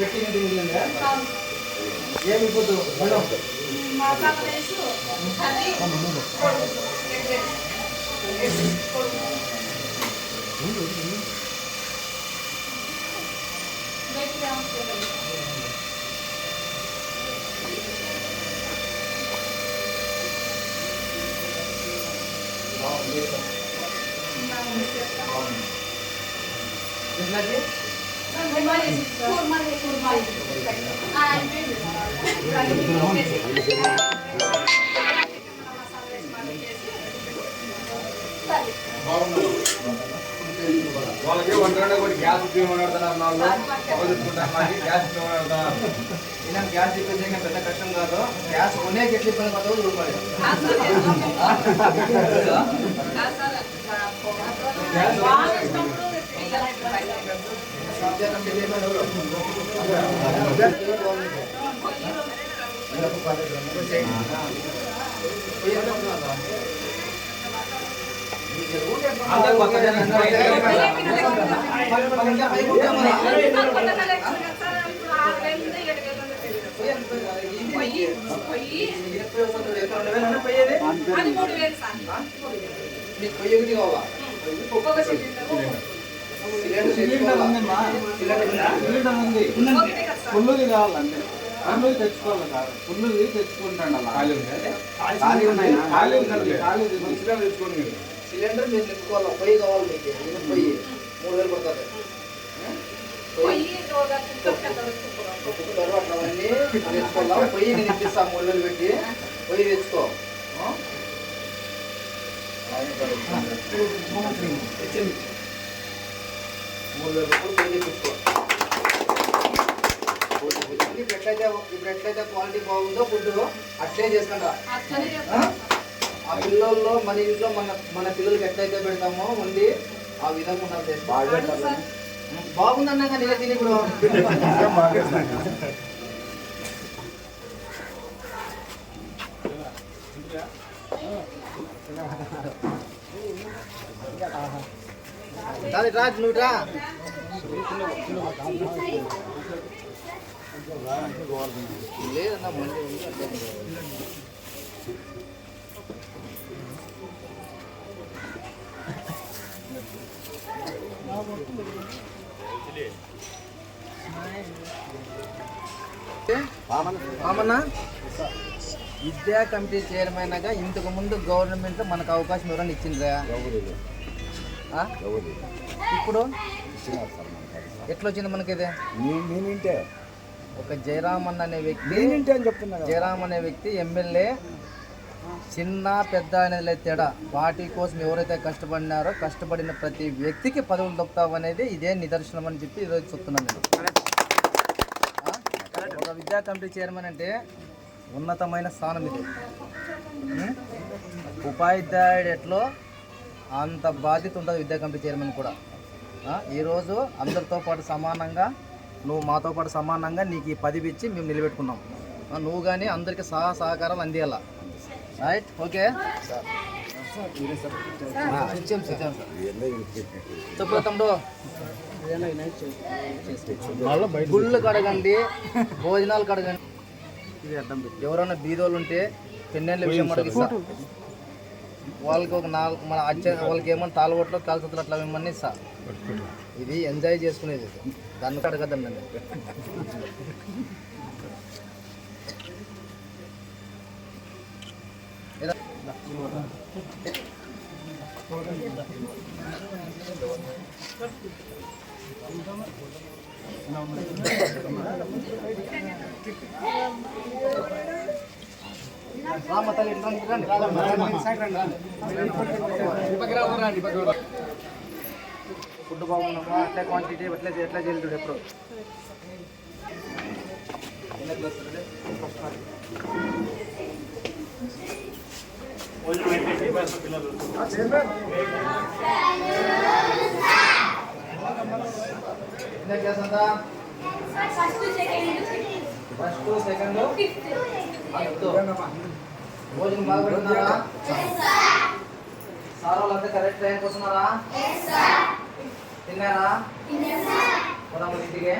పెట్టిన తిరిగిందా ఏమి ఇప్పుడు madam masala rice curry egg rice. Veg grams ఇవ్వండి. ఇట్లాగే వాళ్ళకి వంట కూడా గ్యాస్ ఉపయోగపడుతున్నారు నాలుగు వదులుకుంటారు మరి గ్యాస్ ఉపయోగపడుతున్నారు ఇలా గ్యాస్ ఏం పెద్ద కష్టం కాదు. గ్యాస్ కొనే ఎట్లా ఇబ్బంది పడతావు రూపాయలు. బాగా నీకు పొయ్యి కావాలా? ఒక్కొక్క సిలిండర్. సిలిండర్ సిలిండర్ తెచ్చుకోవాలా? ఉందమ్మా సిలిండర్ ఉందా? సిలిండర్ సార్ ఫుల్లుది కావాలంటే. ఫుల్లుది తెచ్చుకోవాలి కాదు. ఫుల్లుది తెచ్చుకుంటాను అలా. ఖాళీ ఉంది ఖాళీ ఉన్నాయి ఖాళీ ఉంది ఖాళీ మంచిగా తెచ్చుకోండి మీరు. సిలిండర్ మీరు నింపుకోవాలా పొయ్యి కావాలి మీకు. పొయ్యి. మూడు వేలు పడుతుంది. అవన్నీ తెచ్చుకోవాలా? పొయ్యి నేను ఇప్పిస్తా. మూడు వేలు పెట్టి. పొయ్యి తెచ్చుకో? మూడు వేలు రూపాయలు పొయ్యి తెచ్చుకో ఇప్పుడు ఎట్లయితే ఇప్పుడు ఎట్లయితే క్వాలిటీ బాగుందో ఫుడ్ అట్లే చేసుకుంటా అట్లనే ఆ? ఆ పిల్లల్లో మన ఇంట్లో మన మన పిల్లలకి ఎట్లయితే పెడతామో వండి ఆ విధంగా ఉండాలి టేస్ట్ అడుగు సార్ బాగుందన్నా కానీ తిని ఇప్పుడు రాజు నువ్వు రా. లేదన్నా మంది విద్యా కమిటీ చైర్మన్గా ఇంతకు ముందు గవర్నమెంట్ మనకు అవకాశం ఎవరైనా ఇచ్చిండ్రా? ఆ? ఇప్పుడు? ఎట్లా వచ్చింది మనకి ఇది నేనింటే ఒక జయరామన్ అనే వ్యక్తి నేనింటే అని చెప్తున్నా కదా. జయరామ్ అనే వ్యక్తి ఎమ్మెల్యే. చిన్న పెద్ద అనేది తేడా. పార్టీ కోసం ఎవరైతే కష్టపడినారో కష్టపడిన ప్రతి వ్యక్తికి పదవులు దొక్కుతావు అనేది ఇదే నిదర్శనం అని చెప్పి ఈరోజు చెప్తున్నాను నేను. ఆ? ఒక విద్యా కమిటీ చైర్మన్ అంటే ఉన్నతమైన స్థానం ఇది? ఉపాధ్యాయుడు ఎట్లో? అంత బాధ్యత ఉంటుంది విద్యా కమిటీ చైర్మన్ కూడా? ఈరోజు అందరితో పాటు సమానంగా నువ్వు మాతో పాటు సమానంగా నీకు ఈ పదవి ఇచ్చి మేము నిలబెట్టుకున్నాం. నువ్వు కానీ అందరికీ సహా సహకారాలు అందియాల? రైట్ ఓకే చెప్పు తమ్ముడు గుళ్ళు కడగండి భోజనాలు కడగండి. ఎవరైనా బీదోళ్ళు ఉంటే పెన్నెళ్ళ విషయం వాళ్ళకి ఒక నాలుగు మన అచ్చ వాళ్ళకి ఏమన్నా తాళగొట్లు కాల్చతులు అట్లా ఏమన్నా ఇస్తా. ఇది ఎంజాయ్ చేసుకునేది దాన్ని నన్ను. ఏదో- రామ్మ తల్లి రండి, రండి. ఫుడ్ బాగుందమ్మా అట్లా క్వాంటిటీ ఎట్లా ఎట్లా చేయాలి చూడు ఎప్పుడు ఫస్ట్ సెకండ్ ఫిఫ్త్ భోజనం బాగా పెడుతున్నారా? సార్ వాళ్ళంతా కరెక్ట్ టైంకి వస్తున్నారా? తిన్నారా? పోదాము ఇంటికి.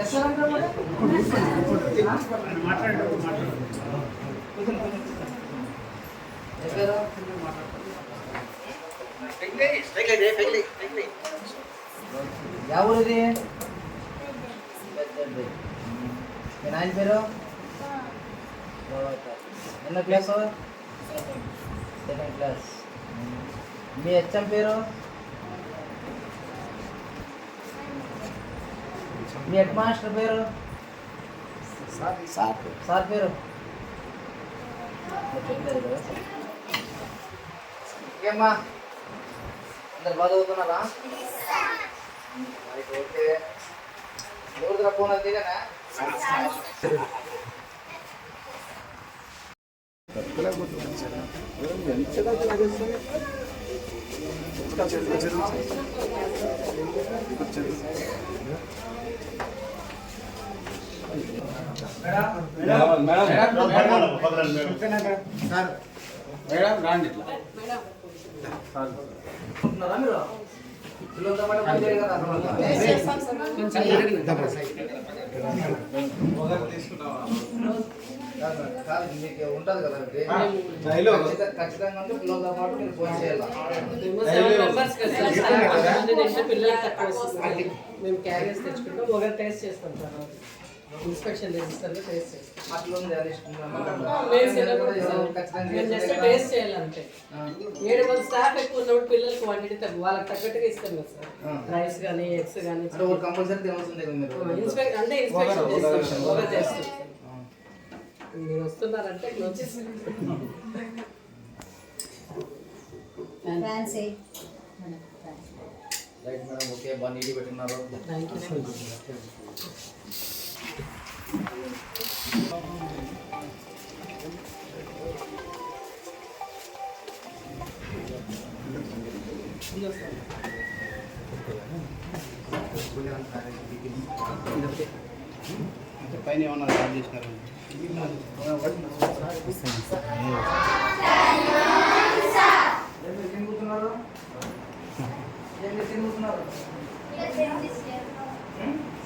ఎస్ సార్ అంటారు మరి? ఏ పేరు? యా ఊరిది పెద్దది. మీ నాయన పేరు ఎన్నో క్లాస్ సెకండ్ క్లాస్ మీ హెచ్ఎం పేరు మీ హెడ్ మాస్టర్ పేరు సార్ పేరు ఇంకేమ్మా అందరు బాగా చదువుతున్నారా రైట్, ఓకే ఎవరి దగ్గర ఫోన్ అది తీరేనా మేడం రాండి ఇట్లా మీరు కదా మీకు ఉంటుంది ఖచ్చితంగా- ఖచ్చితంగా అంటే పిల్లలతో పాటు మీరు ఫోన్ చేయాలి పిల్లలకి తక్కువ వస్తుంది మేము క్యారియర్స్ తెచ్చుకుంటాం ఒకరు టేస్ట్ చేస్తాం సార్ ఇన్స్పెక్షన్ రిజిస్టర్లో టేస్ట్ చేస్తాం అట్లుంది అది ఇష్టం. మేము సిలబస్ ఖచ్చితంగా మేము జస్ట్ చేయాలి టేస్ట్ చేయాలంటే. ఏడు మంది స్టాఫ్ ఎక్కువ ఉన్నప్పుడు పిల్లలకి వాళ్ళకి తగ్గట్టుగా ఇస్తాం కదా సార్. ఆ. రైస్ కానీ ఎగ్స్ కానీ ఒక ఇన్స్పెక్ట్ అంటే ఇన్స్పెక్షన్. చేస్తాం ఒకరు చేస్తాం. మీరు వస్తున్నారంటే వచ్చేసి ఫ్యాన్సీ రైట్ మేడం ఓకే బాగా నీటి పైన ఏమన్నా స్టార్ట్ చేసినారు ఏం మీరు తిరుగుతున్నారు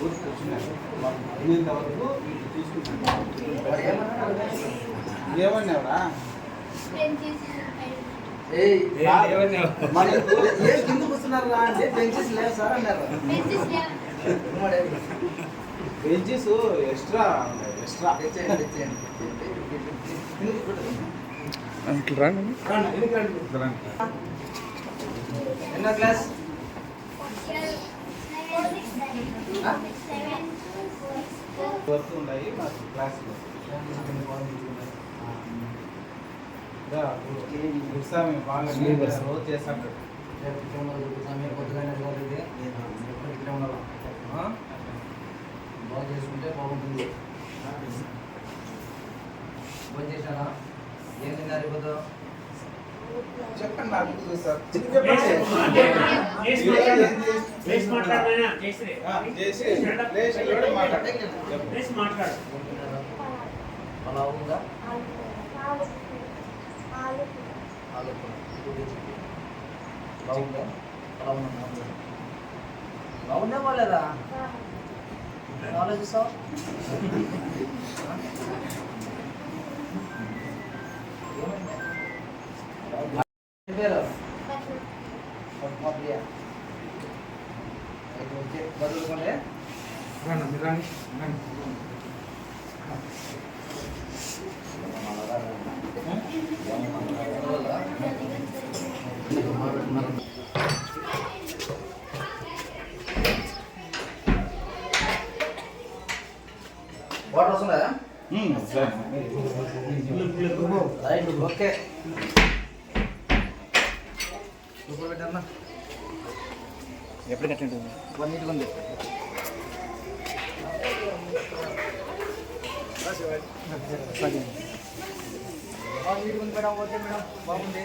ఊరికి వచ్చినారు మాకు అయినంత వరకు? ఏమన్నావురా మనకు ఏం కింద కూర్చున్నారు రా అంటే బెంచెస్ లేవు సార్ అన్నారు. బెంచెస్ ఎక్స్ట్రా ఎక్స్ట్రా తెచ్చేయండి, తెచ్చేయండి. ఎన్నో క్లాస్? వరకు ఉన్నాయి మాకు క్లాసులు గురుస్వామి బాగా రోజు చేస్తాడు సమయం బాగా చేసుకుంటే బాగుంటుంది ఫోన్ చేశారా ఏం తిన్నారు ఇప్పుడు చెప్పండి నాకు చూస్తారు. చెప్పండి. ఆ, చేసి లేచి నిలబడి మాట్లాడు. చెప్పు. పలావ్ ఉందా ఆలు ఆలు కూర. బాగుందా పలావ్ ఉందా బాగుందా బాగాలేదా ఆలోచిస్తావు ఏం పేరు పద్మప్రియ అయితే వచ్చే బదులుకోలే వాటర్ వస్తుందా ఉమ్, సరే. Right okay. సూపర్ పెట్టన్నా ఎప్పుడు కట్టండి వన్ నీట్గా ఉంది బాగుంది మేడం ఓకే మేడం బాగుంది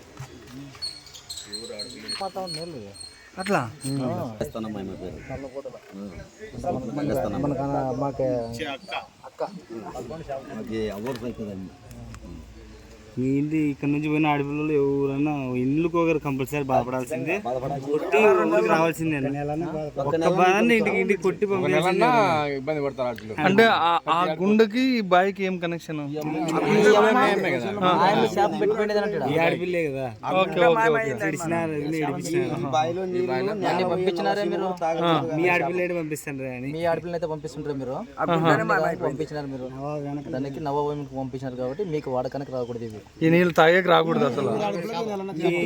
అట్లా? మన మాకే అక్క మీ ఇంటి ఇక్కడ నుంచి పోయిన ఆడపిల్లలు ఎవరైనా ఇల్లుకి ఒకరు కంపల్సరీ బాధపడాల్సిందే. కొట్టి ఊరికి రావాల్సిందే ఒక్క బాధని ఇంటికి ఇంటికి కొట్టి ఇబ్బంది పడతారు అంటే ఆ- గుండెకి ఈ బాయ్కి ఏం కనెక్షన్ ఈ ఆడపిల్లే కదా? మీ ఆడపిల్ల పంపిస్తాను అని. మీ ఆడపిల్లని అయితే పంపిస్తుంటారు మీరు? పంపించినారు మీరు? దానికి నవభూమికి పంపించినారు కాబట్టి మీకు వాడకానికి రాకూడదు ఇవి. ఈ నీళ్ళు తాగేకి రాకూడదు అసలు.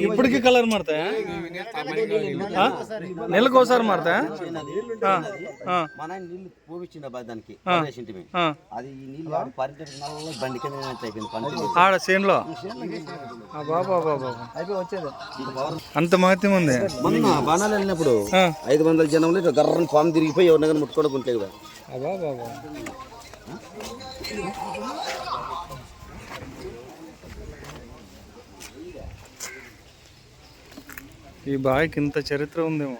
ఇప్పటికీ కలర్ మారుతాయా? నెలకు ఒకసారి మారుతాయా? నీళ్ళు పోపించిండ దానికి. అది ఈ నీళ్ళు బండి కింద ఆడ చేనులో బాబా బాబా అంత మహత్యం ఉంది. మొన్న బాణాలు వెళ్ళినప్పుడు. ఐదు వందల జనంలో ఇట్లా గర్రని పాము తిరిగిపోయి ఎవరిన కానీ ముట్టుకోవడం ఉంటే కదా. అబ్బా బాబా ఈ బావికి ఇంత చరిత్ర ఉందేమో.